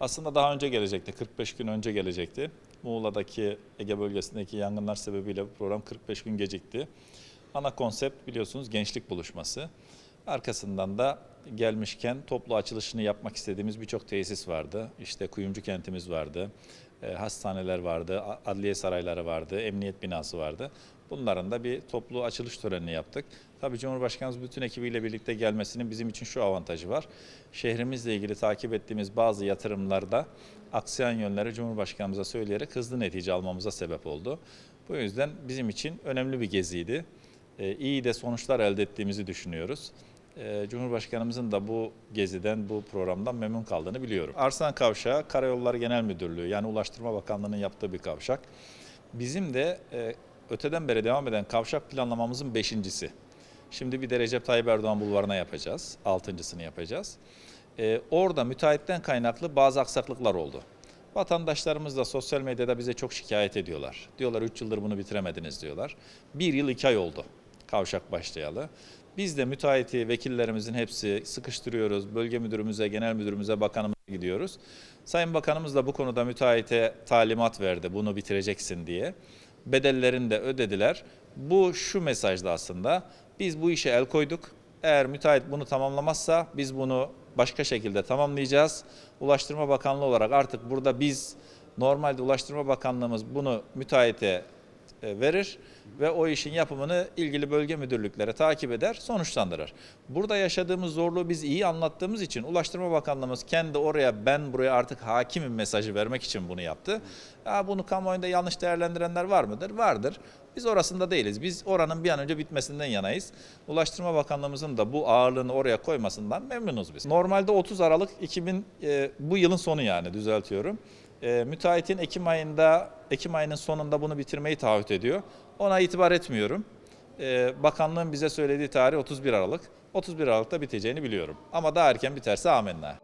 Aslında daha önce gelecekti, 45 gün önce gelecekti. Muğla'daki Ege bölgesindeki yangınlar sebebiyle bu program 45 gün gecikti. Ana konsept biliyorsunuz gençlik buluşması. Arkasından da gelmişken toplu açılışını yapmak istediğimiz birçok tesis vardı. İşte kuyumcu kentimiz vardı, e, hastaneler vardı, adliye sarayları vardı, emniyet binası vardı. Bunların da bir toplu açılış törenini yaptık. Tabii Cumhurbaşkanımız bütün ekibiyle birlikte gelmesinin bizim için şu avantajı var. Şehrimizle ilgili takip ettiğimiz bazı yatırımlarda aksayan yönleri Cumhurbaşkanımıza söyleyerek hızlı netice almamıza sebep oldu. Bu yüzden bizim için önemli bir geziydi. Ee, iyi de sonuçlar elde ettiğimizi düşünüyoruz. Ee, Cumhurbaşkanımızın da bu geziden, bu programdan memnun kaldığını biliyorum. Arslan Kavşağı, Karayolları Genel Müdürlüğü yani Ulaştırma Bakanlığı'nın yaptığı bir kavşak. Bizim de e, öteden beri devam eden kavşak planlamamızın beşincisi. Şimdi bir de Recep Tayyip Erdoğan bulvarına yapacağız. Altıncısını yapacağız. Ee, orada müteahhitten kaynaklı bazı aksaklıklar oldu. Vatandaşlarımız da sosyal medyada bize çok şikayet ediyorlar. Diyorlar 3 yıldır bunu bitiremediniz diyorlar. 1 yıl 2 ay oldu kavşak başlayalı. Biz de müteahhiti vekillerimizin hepsi sıkıştırıyoruz. Bölge müdürümüze, genel müdürümüze, bakanımıza gidiyoruz. Sayın Bakanımız da bu konuda müteahhite talimat verdi bunu bitireceksin diye. Bedellerini de ödediler. Bu şu mesajda aslında biz bu işe el koyduk. Eğer müteahhit bunu tamamlamazsa biz bunu başka şekilde tamamlayacağız. Ulaştırma Bakanlığı olarak artık burada biz normalde Ulaştırma Bakanlığımız bunu müteahhite verir ve o işin yapımını ilgili bölge müdürlükleri takip eder, sonuçlandırır. Burada yaşadığımız zorluğu biz iyi anlattığımız için Ulaştırma Bakanlığımız kendi oraya ben buraya artık hakimim mesajı vermek için bunu yaptı. Ya bunu kamuoyunda yanlış değerlendirenler var mıdır? Vardır. Biz orasında değiliz. Biz oranın bir an önce bitmesinden yanayız. Ulaştırma Bakanlığımızın da bu ağırlığını oraya koymasından memnunuz biz. Normalde 30 Aralık 2000 e, bu yılın sonu yani düzeltiyorum. E, müteahhitin Ekim ayında Ekim ayının sonunda bunu bitirmeyi taahhüt ediyor. Ona itibar etmiyorum. E, bakanlığın bize söylediği tarih 31 Aralık. 31 Aralık'ta biteceğini biliyorum. Ama daha erken biterse amenna.